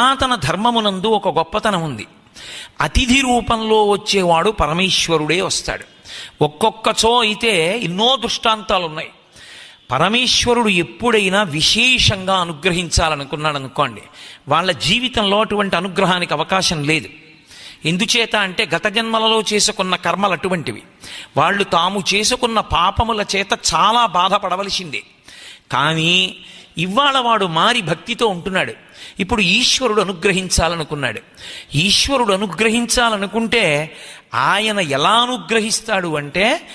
సనాతన ధర్మమునందు ఒక గొప్పతనం ఉంది. అతిథి రూపంలో వచ్చేవాడు పరమేశ్వరుడే వస్తాడు. ఒక్కొక్కచో అయితే ఎన్నో దృష్టాంతాలు ఉన్నాయి పరమేశ్వరుడు ఎప్పుడైనా విశేషంగా అనుగ్రహించాలనుకున్నాడు అనుకోండి. వాళ్ళ జీవితంలో అటువంటి అనుగ్రహానికి అవకాశం లేదు. ఎందుచేత అంటే గత జన్మలలో చేసుకున్న కర్మలు అటువంటివి. వాళ్ళు తాము చేసుకున్న పాపముల చేత చాలా బాధపడవలసిందే. కానీ ఇవాళ వాడు మారి భక్తితో ఉంటున్నాడు. ఇప్పుడు ఈశ్వరుడు అనుగ్రహించాలనుకున్నాడు. ఈశ్వరుడు అనుగ్రహించాలనుకుంటే ఆయన ఎలా అనుగ్రహిస్తాడు అంటే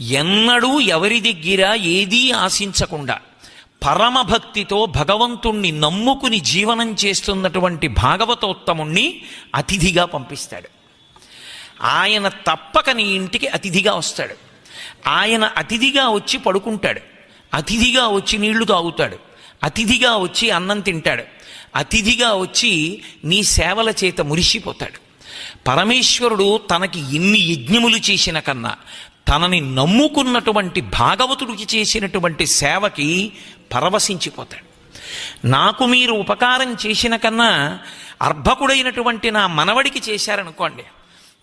ఎన్నడూ ఎవరి దగ్గర ఏదీ ఆశించకుండా పరమభక్తితో భగవంతుణ్ణి నమ్ముకుని జీవనం చేస్తున్నటువంటి భాగవతోత్తముణ్ణి అతిథిగా పంపిస్తాడు. ఆయన తప్పక నీ ఇంటికి అతిథిగా వస్తాడు. ఆయన అతిథిగా వచ్చి పడుకుంటాడు. అతిథిగా వచ్చి నీళ్ళు తాగుతాడు. అతిథిగా వచ్చి అన్నం తింటాడు. అతిథిగా వచ్చి నీ సేవల చేత మురిసిపోతాడు. పరమేశ్వరుడు తనకి ఎన్ని యజ్ఞములు చేసిన కన్నా తనని నమ్ముకున్నటువంటి భాగవతుడికి చేసినటువంటి సేవకి పరవశించిపోతాడు. నాకు మీరు ఉపకారం చేసిన కన్నా అర్భకుడైనటువంటి నా మనవడికి చేశారనుకోండి.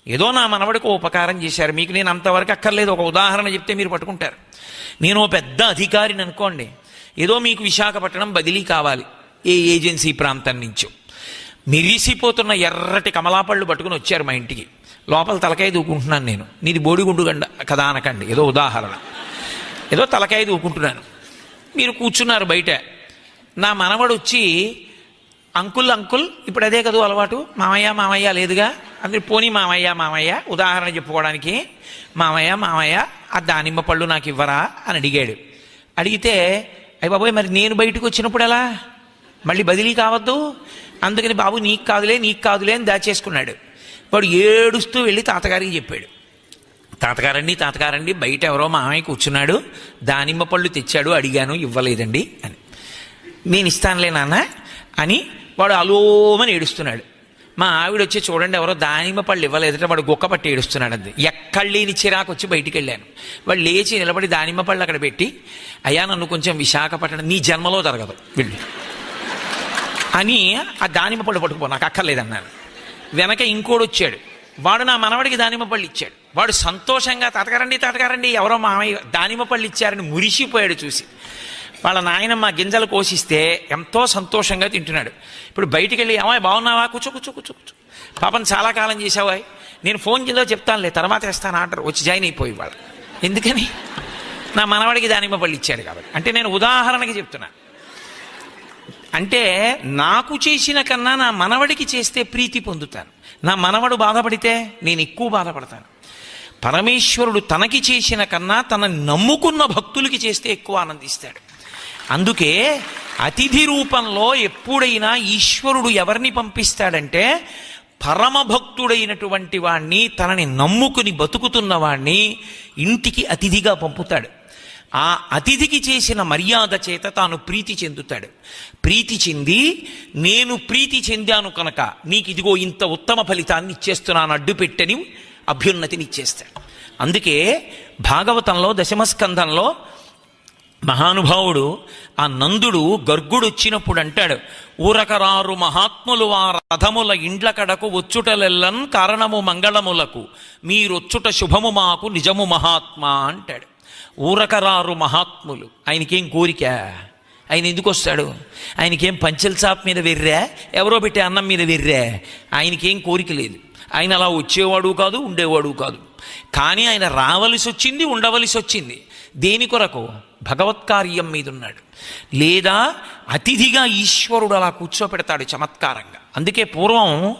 ఏదో నా మనవడికి ఉపకారం చేశారు. మీకు నేను అంతవరకు అక్కర్లేదు. ఒక ఉదాహరణ చెప్తే మీరు పట్టుకుంటారు. నేను ఓ పెద్ద అధికారిని అనుకోండి. ఏదో మీకు విశాఖపట్నం బదిలీ కావాలి. ఏ ఏజెన్సీ ప్రాంతం నుంచో. మిరిసిపోతున్న ఎర్రటి కమలాపళ్ళు పట్టుకుని వచ్చారు మా ఇంటికి. లోపల తలకాయ దూకుంటున్నాను నేను. నీది బోడిగుండు గండ కదా అనకండి. ఏదో ఉదాహరణ. ఏదో తలకాయ దూకుంటున్నాను. మీరు కూర్చున్నారు బయట. నా మనవడు వచ్చి అంకుల్ అంకుల్ ఇప్పుడు అదే కదూ అలవాటు? మామయ్య మామయ్య లేదుగా? అందరు పోనీ మామయ్య మామయ్య ఉదాహరణ చెప్పుకోవడానికి. మామయ్య మామయ్య ఆ దానిమ్మ పళ్ళు నాకు ఇవ్వరా? అని అడిగాడు. అడిగితే అయ్యి బాబోయ్ మరి నేను బయటకు వచ్చినప్పుడు ఎలా? మళ్ళీ బదిలీ కావద్దు. అందుకని బాబు నీకు కాదులే నీకు కాదులే అని దాచేసుకున్నాడు. వాడు ఏడుస్తూ వెళ్ళి తాతగారికి చెప్పాడు. తాతగారండి తాతగారండి బయట ఎవరో మామయ్య కూర్చున్నాడు. దానిమ్మ పళ్ళు తెచ్చాడు అడిగాను ఇవ్వలేదండి అని. నేను ఇస్తానులే నాన్న అని వాడు అలోమని ఏడుస్తున్నాడు. మా ఆవిడ వచ్చి చూడండి ఎవరో దానిమ్మ పళ్ళు ఇవ్వలేదంటే వాడు గొక్క పట్టి ఏడుస్తున్నాడు అది ఎక్కడ లేని చిరాకు వచ్చి బయటికి వెళ్ళాను. వాడు లేచి నిలబడి దానిమ్మ పళ్ళు అక్కడ పెట్టి అయ్యా నన్ను కొంచెం విశాఖపట్నం నీ జన్మలో జరగదు వెళ్ళి. అని ఆ దానిమ్మ పళ్ళు పట్టుకుపో నాకు అక్కర్లేదన్నాను వెనక ఇంకోడు వచ్చాడు. వాడు నా మనవడికి దానిమ్మ పళ్ళు ఇచ్చాడు. వాడు సంతోషంగా తాతగారండి తాతగారండి ఎవరో మామయ్య దానిమ్మ పళ్ళు ఇచ్చారని మురిసిపోయాడు చూసి. వాళ్ళ నాయనమ్మ గింజలు కోసిస్తే ఎంతో సంతోషంగా తింటున్నాడు. ఇప్పుడు బయటికి వెళ్ళి ఏమో బాగున్నావా? కూర్చో కూర్చో కూర్చో కూర్చో. పాపం చాలా కాలం చేసావా నేను ఫోన్ కింద చెప్తానులే తర్వాత వేస్తాను ఆర్డర్. వచ్చి జాయిన్ అయిపోయి వాళ్ళు. ఎందుకని? నా మనవడికి దానిమ్మ పళ్ళు ఇచ్చాడు కాబట్టి. అంటే నేను ఉదాహరణకి చెప్తున్నాను అంటే నాకు చేసిన కన్నా నా మనవడికి చేస్తే ప్రీతి పొందుతాను. నా మనవడు బాధపడితే నేను ఎక్కువ బాధపడతాను. పరమేశ్వరుడు తనకి చేసిన కన్నా తన నమ్ముకున్న భక్తులకి చేస్తే ఎక్కువ ఆనందిస్తాడు. అందుకే అతిథి రూపంలో ఎప్పుడైనా ఈశ్వరుడు ఎవరిని పంపిస్తాడంటే పరమభక్తుడైనటువంటి వాణ్ణి తనని నమ్ముకుని బతుకుతున్న వాణ్ణి ఇంటికి అతిథిగా పంపుతాడు. ఆ అతిథికి చేసిన మర్యాద చేత తాను ప్రీతి చెందుతాడు. ప్రీతి చెంది నేను ప్రీతి చెందాను కనుక నీకు ఇదిగో ఇంత ఉత్తమ ఫలితాన్ని ఇచ్చేస్తున్నాను అడ్డు పెట్టని అభ్యున్నతిని ఇచ్చేస్తాడు అందుకే భాగవతంలో దశమస్కంధంలో మహానుభావుడు ఆ నందుడు గర్గుడు వచ్చినప్పుడు అంటాడు ఊరకరారు మహాత్ములు ఆ రథముల ఇండ్ల కడకు వచ్చుటలెల్లన్ కారణము మంగళములకు. మీరొచ్చుట శుభము మాకు నిజము మహాత్మా అంటాడు. ఊరకరారు మహాత్ములు. ఆయనకేం కోరిక? ఆయన ఎందుకు వస్తాడు? ఆయనకేం పంచల్ చాప్ మీద వెర్రా? ఎవరో పెట్టే అన్నం మీద వెర్రా? ఆయనకేం కోరిక లేదు. ఆయన అలా వచ్చేవాడు కాదు ఉండేవాడు కాదు. కానీ ఆయన రావలసి వచ్చింది ఉండవలసి వచ్చింది దేని కొరకు? భగవత్కార్యం మీద ఉన్నాడు లేదా అతిథిగా ఈశ్వరుడు అలా కూర్చోపెడతాడు చమత్కారంగా. అందుకే పూర్వం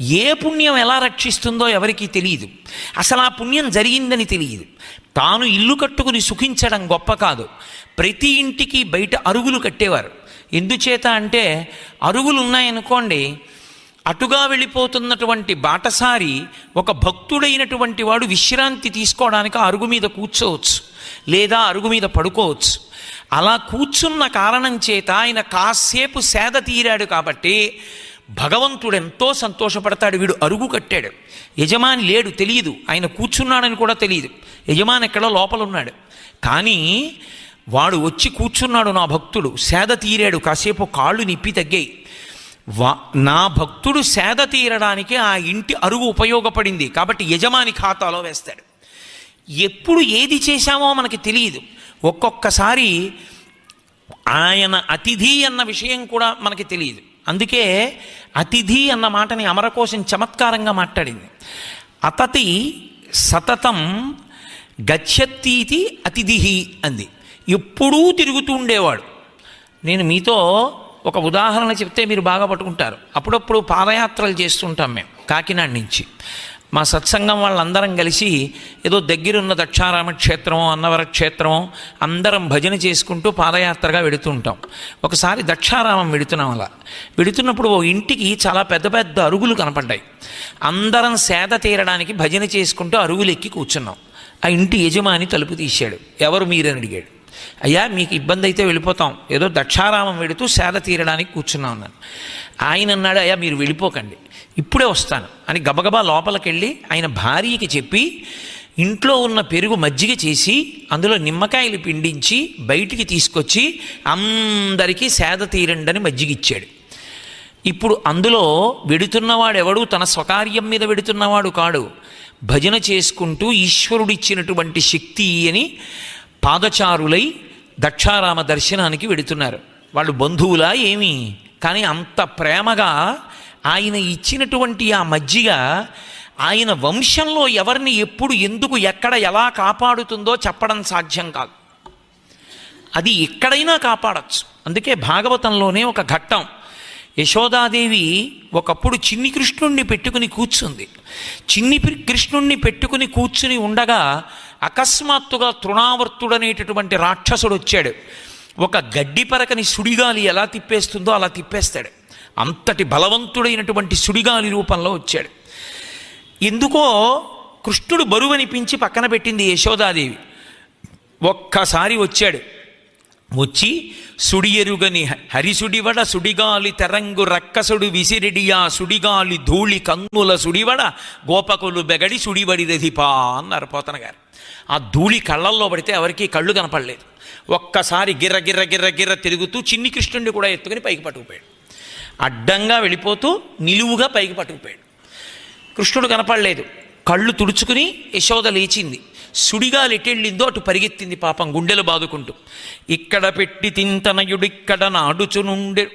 ఏ పుణ్యం ఎలా రక్షిస్తుందో ఎవరికీ తెలియదు. అసలు ఆ పుణ్యం జరిగిందని తెలియదు. తాను ఇల్లు కట్టుకుని సుఖించడం గొప్ప కాదు. ప్రతి ఇంటికి బయట అరుగులు కట్టేవారు. ఎందుచేత అంటే అరుగులు ఉన్నాయనుకోండి అటుగా వెళ్ళిపోతున్నటువంటి బాటసారి ఒక భక్తుడైనటువంటి వాడు విశ్రాంతి తీసుకోవడానికి అరుగు మీద కూర్చోవచ్చు లేదా అరుగు మీద పడుకోవచ్చు. అలా కూర్చున్న కారణం చేత ఆయన కాసేపు సేద తీరాడు కాబట్టి భగవంతుడు ఎంతో సంతోషపడతాడు వీడు అరుగు కట్టాడు. యజమాని లేడు తెలియదు. ఆయన కూర్చున్నాడని కూడా తెలియదు. యజమాని ఎక్కడో? లోపల ఉన్నాడు కానీ వాడు వచ్చి కూర్చున్నాడు నా భక్తుడు. సేద తీరాడు. కాసేపు కాళ్ళు నిప్పి తగ్గాయి. వా నా భక్తుడు సేద తీరడానికి ఆ ఇంటి అరుగు ఉపయోగపడింది. కాబట్టి యజమాని ఖాతాలో వేస్తాడు. ఎప్పుడు ఏది చేశామో మనకి తెలియదు. ఒక్కొక్కసారి ఆయన అతిథి అన్న విషయం కూడా మనకి తెలియదు. అందుకే అతిథి అన్న మాటని అమరకోశం చమత్కారంగా మాట్లాడింది. అతతి సతతం గచ్చత్తీతి అతిథి అంది. ఎప్పుడూ తిరుగుతూ ఉండేవాడు. నేను మీతో ఒక ఉదాహరణ చెప్తే మీరు బాగా పట్టుకుంటారు. అప్పుడప్పుడు పాదయాత్రలు చేస్తుంటాం మేము కాకినాడ నుంచి. మా సత్సంగం వాళ్ళందరం కలిసి ఏదో దగ్గరున్న దక్షారామ క్షేత్రమో అన్నవర క్షేత్రమో అందరం భజన చేసుకుంటూ పాదయాత్రగా వెడుతూ ఉంటాం. ఒకసారి దక్షారామం వెడుతున్నాం అలా. వెడుతున్నప్పుడు ఓ ఇంటికి చాలా పెద్ద పెద్ద అరుగులు కనపడ్డాయి. అందరం సేద తీరడానికి భజన చేసుకుంటూ అరుగులు ఎక్కి కూర్చున్నాం. ఆ ఇంటి యజమాని తలుపు తీశాడు. ఎవరు మీరని అడిగాడు. అయ్యా మీకు ఇబ్బంది అయితే వెళ్ళిపోతాం. ఏదో దక్షారామం వెడుతూ సేద తీరడానికి కూర్చున్నాం అన్నాను. ఆయన అన్నాడు అయ్యా మీరు వెళ్ళిపోకండి. ఇప్పుడే వస్తాను అని గబగబా లోపలికెళ్ళి ఆయన భార్యకి చెప్పి ఇంట్లో ఉన్న పెరుగు మజ్జిగ చేసి అందులో నిమ్మకాయలు పిండించి బయటికి తీసుకొచ్చి అందరికీ సేద తీరండని మజ్జిగ ఇచ్చాడు ఇప్పుడు అందులో వెడుతున్నవాడు ఎవడు తన స్వకార్యం మీద వెడుతున్నవాడు కాడు. భజన చేసుకుంటూ ఈశ్వరుడిచ్చినటువంటి శక్తి అని పాదచారులై దక్షారామ దర్శనానికి వెడుతున్నారు. వాళ్ళు బంధువులా ఏమి? కానీ అంత ప్రేమగా ఆయన ఇచ్చినటువంటి ఆ మజ్జిగ ఆయన వంశంలో ఎవరిని ఎప్పుడు ఎందుకు ఎక్కడ ఎలా కాపాడుతుందో చెప్పడం సాధ్యం కాదు. అది ఎక్కడైనా కాపాడచ్చు. అందుకే భాగవతంలోనే ఒక ఘట్టం. యశోదాదేవి ఒకప్పుడు చిన్ని కృష్ణుణ్ణి పెట్టుకుని కూర్చుంది. చిన్ని కృష్ణుణ్ణి పెట్టుకుని కూర్చుని ఉండగా అకస్మాత్తుగా తృణావర్తుడనేటటువంటి రాక్షసుడు వచ్చాడు ఒక గడ్డి పరకని సుడిగాలి ఎలా తిప్పేస్తుందో అలా తిప్పేస్తాడు. అంతటి బలవంతుడైనటువంటి సుడిగాలి రూపంలో వచ్చాడు. ఎందుకో కృష్ణుడు బరువనిపించి పక్కన పెట్టింది యశోదాదేవి. ఒక్కసారి వచ్చాడు. వచ్చి సుడి ఎరుగని హరిసుడివడ సుడిగాలి తెరంగు రక్కసుడు విసిరిడియా సుడిగాలి ధూళి కన్నుల సుడివడ గోపకులు బెగడి సుడివడి రధిపా అన్నారు పోతన గారు. ఆ ధూళి కళ్ళల్లో పడితే ఎవరికి కళ్ళు కనపడలేదు. ఒక్కసారి గిర్ర గిర్ర గిర్ర గిర్ర తిరుగుతూ చిన్ని కృష్ణుడిని కూడా ఎత్తుకుని పైకి పట్టుకుపోయాడు. అడ్డంగా వెళ్ళిపోతూ నిలువుగా పైకి పట్టుకుపోయాడు. కృష్ణుడు కనపడలేదు. కళ్ళు తుడుచుకుని యశోద లేచింది. సుడిగా ఎటెళ్ళిందో అటు పరిగెత్తింది పాపం గుండెలు బాదుకుంటూ. ఇక్కడ పెట్టి తింతనయుడిక్కడ నాడుచునుండె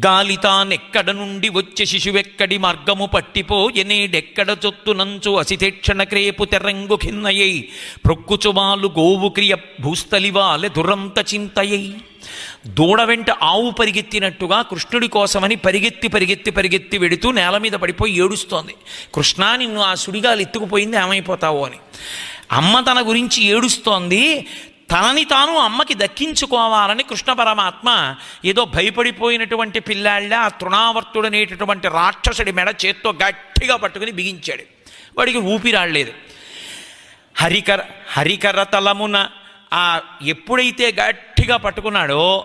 గాలి తానెక్కడ నుండి వచ్చే శిశువెక్కడి మార్గము పట్టిపో ఎనేడెక్కడ చొత్తునంచు అసితేక్షణ క్రేపు తెరంగు ఖిన్నయై ప్రొక్కుచువాలు గోవు క్రియ భూస్థలివాలె దురంత చింతయై. దూడ వెంట ఆవు పరిగెత్తినట్టుగా కృష్ణుడి కోసమని పరిగెత్తి పరిగెత్తి పరిగెత్తి వెడుతూ నేల మీద పడిపోయి ఏడుస్తోంది. కృష్ణా నిన్ను ఆ సుడిగాలు ఎత్తుకుపోయింది ఏమైపోతావో అని. అమ్మ తన గురించి ఏడుస్తోంది. తనని తాను అమ్మకి దక్కించుకోవాలని కృష్ణ పరమాత్మ ఏదో భయపడిపోయినటువంటి పిల్లాళ్ళ ఆ తృణావర్తుడనేటటువంటి రాక్షసుడి మెడ చేత్తో గట్టిగా పట్టుకుని బిగించాడు. వాడికి ఊపిరాడలేదు. హరికర హరికరతలమున ఆ ఎప్పుడైతే గట్టిగా పట్టుకున్నాడో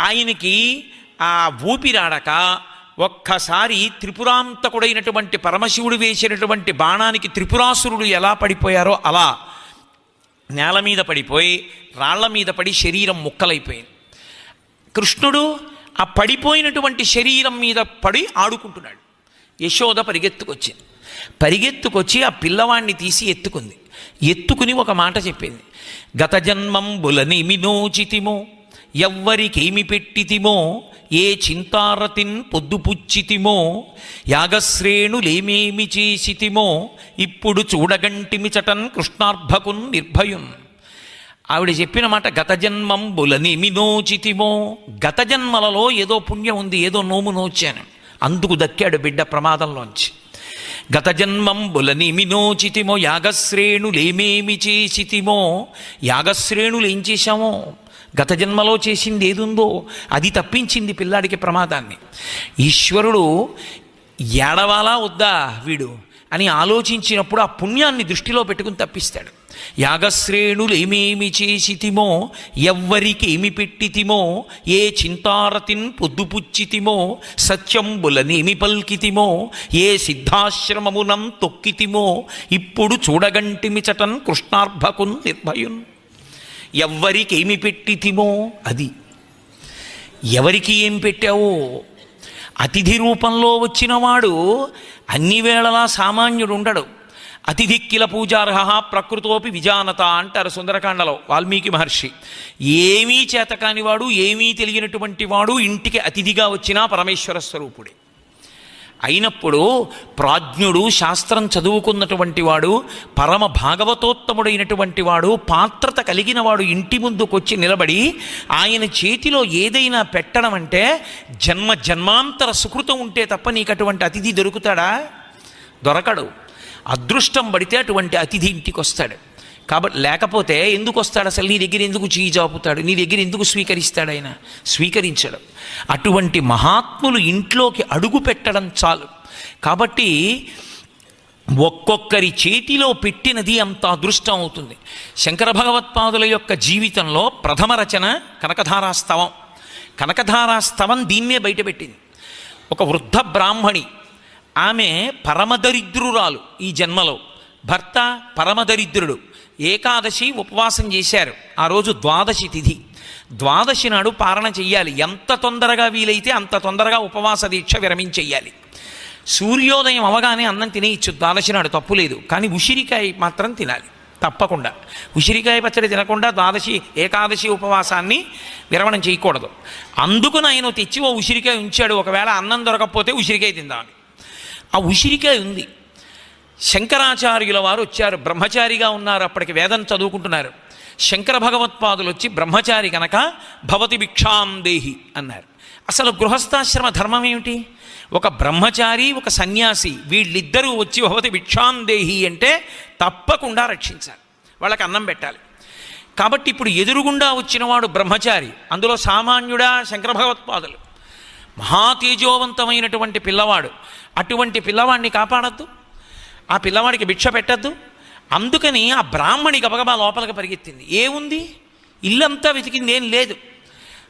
ఆయనకి ఆ ఊపిరాడక ఒక్కసారి త్రిపురాంతకుడైనటువంటి పరమశివుడు వేసినటువంటి బాణానికి త్రిపురాసురుడు ఎలా పడిపోయారో అలా నేల మీద పడిపోయి రాళ్ళ మీద పడి శరీరం ముక్కలైపోయింది. కృష్ణుడు ఆ పడిపోయినటువంటి శరీరం మీద పడి ఆడుకుంటున్నాడు. యశోద పరిగెత్తుకొచ్చింది. పరిగెత్తుకొచ్చి ఆ పిల్లవాణ్ణి తీసి ఎత్తుకుంది. ఎత్తుకుని ఒక మాట చెప్పింది. గత జన్మం బులని మినోచితిమో ఎవ్వరికేమి పెట్టితిమో ఏ చింతారతిన్ పొద్దుపుచ్చితిమో యాగశ్రేణులేమేమి చేసితిమో ఇప్పుడు చూడగంటిమి చటన్ కృష్ణార్భకున్ నిర్భయున్. ఆవిడ చెప్పిన మాట గత జన్మం బులనిమి నోచితిమో గత జన్మలలో ఏదో పుణ్యం ఉంది ఏదో నోము నోచాను. అందుకు దక్కాడు బిడ్డ ప్రమాదంలోంచి. గత జన్మం నోచితిమో యాగశ్రేణులేమేమి చేసితిమో యాగశ్రేణులు ఏం చేశామో? గత జన్మలో చేసింది ఏదుందో అది తప్పించింది పిల్లాడికి ప్రమాదాన్ని. ఈశ్వరుడు ఏడవాలా వద్దా వీడు? అని ఆలోచించినప్పుడు ఆ పుణ్యాన్ని దృష్టిలో పెట్టుకుని తప్పిస్తాడు. యాగశ్రేణులు ఏమేమి చేసితిమో ఎవ్వరికి ఏమి పెట్టితిమో ఏ చింతారతిన్ పొద్దుపుచ్చితిమో సత్యంబులనేమి పల్కితిమో ఏ సిద్ధాశ్రమమునం తొక్కితిమో ఇప్పుడు చూడగంటిమి చటన్ కృష్ణార్భకున్ నిర్భయున్. ఎవ్వరికి ఏమి పెట్టితిమో అది. ఎవరికి ఏం పెట్టావో అతిథి రూపంలో వచ్చినవాడు అన్ని వేళలా సామాన్యుడు ఉండడు అతిథి కిల పూజార్హ ప్రకృతోపి విజానత అంటారు సుందరకాండలో వాల్మీకి మహర్షి. ఏమీ చేతకానివాడు ఏమీ తెలియనటువంటి వాడు ఇంటికి అతిథిగా వచ్చినా పరమేశ్వర స్వరూపుడే. అయినప్పుడు ప్రాజ్ఞుడు శాస్త్రం చదువుకున్నటువంటి వాడు పరమ భాగవతోత్తముడైనటువంటి వాడు పాత్రత కలిగిన వాడు ఇంటి ముందుకొచ్చి నిలబడి ఆయన చేతిలో ఏదైనా పెట్టడం అంటే జన్మ జన్మాంతర సుకృతం ఉంటే తప్ప నీకు అటువంటి అతిథి దొరుకుతాడా? దొరకడు. అదృష్టం పడితే అటువంటి అతిథి ఇంటికి వస్తాడు కాబట్టి లేకపోతే ఎందుకు వస్తాడు అసలు నీ దగ్గర ఎందుకు చేయి జాపుతాడు? నీ దగ్గర ఎందుకు స్వీకరిస్తాడు ఆయన? స్వీకరించడం. అటువంటి మహాత్ములు ఇంట్లోకి అడుగు పెట్టడం చాలు. కాబట్టి ఒక్కొక్కరి చేతిలో పెట్టినది అంత అదృష్టం అవుతుంది. శంకర భగవత్పాదుల యొక్క జీవితంలో ప్రథమ రచన కనకధారాస్తవం కనకధారాస్తవం దీన్నే బయటపెట్టింది ఒక వృద్ధ బ్రాహ్మణి ఆమె పరమదరిద్రురాలు ఈ జన్మలో. భర్త పరమదరిద్రుడు ఏకాదశి ఉపవాసం చేశారు. ఆ రోజు ద్వాదశి తిథి. ద్వాదశి నాడు పారణ చెయ్యాలి. ఎంత తొందరగా వీలైతే అంత తొందరగా ఉపవాస దీక్ష విరమించెయ్యాలి సూర్యోదయం అవగానే అన్నం తినేయచ్చు. ద్వాదశి నాడు తప్పు లేదు. కానీ ఉసిరికాయ మాత్రం తినాలి. తప్పకుండా. ఉసిరికాయ పచ్చడి తినకుండా ద్వాదశి ఏకాదశి ఉపవాసాన్ని విరమణం చేయకూడదు. అందుకు ఆయన తెచ్చి ఓ ఉసిరికాయ ఉంచాడు. ఒకవేళ అన్నం దొరకకపోతే ఉసిరికాయ తిందామని. ఆ ఉసిరికాయ ఉంది. శంకరాచార్యుల వారు వచ్చారు. బ్రహ్మచారిగా ఉన్నారు. అప్పటికి వేదం చదువుకుంటున్నారు. శంకర భగవత్పాదులు వచ్చి బ్రహ్మచారి కనుక భవతి భిక్షాం దేహి అన్నారు. అసలు గృహస్థాశ్రమ ధర్మం ఏమిటి? ఒక బ్రహ్మచారి ఒక సన్యాసి వీళ్ళిద్దరూ వచ్చి భవతి భిక్షాం దేహి అంటే తప్పకుండా రక్షించాలి. వాళ్ళకి అన్నం పెట్టాలి. కాబట్టి ఇప్పుడు ఎదురుగుండా వచ్చినవాడు బ్రహ్మచారి అందులో సామాన్యుడా శంకర భగవత్పాదులు. మహాతేజోవంతమైనటువంటి పిల్లవాడు. అటువంటి పిల్లవాడిని కాపాడద్దు. ఆ పిల్లవాడికి భిక్ష పెట్టద్దు. అందుకని ఆ బ్రాహ్మణి గబగబా లోపలికి పరిగెత్తింది. ఏముంది? ఇల్లంతా వెతికింది ఏం లేదు.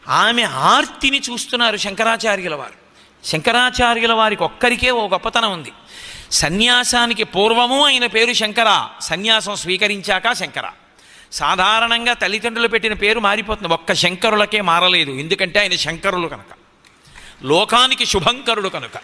ఆమె ఆర్తిని చూస్తున్నారు శంకరాచార్యుల వారు. శంకరాచార్యుల వారికి ఒక్కరికే ఓ గొప్పతనం ఉంది. సన్యాసానికి పూర్వము ఆయన పేరు శంకర సన్యాసం స్వీకరించాక శంకర. సాధారణంగా తల్లిదండ్రులు పెట్టిన పేరు మారిపోతుంది. ఒక్క శంకరులకే మారలేదు. ఎందుకంటే ఆయన శంకరులు కనుక. లోకానికి శుభంకరుడు కనుక.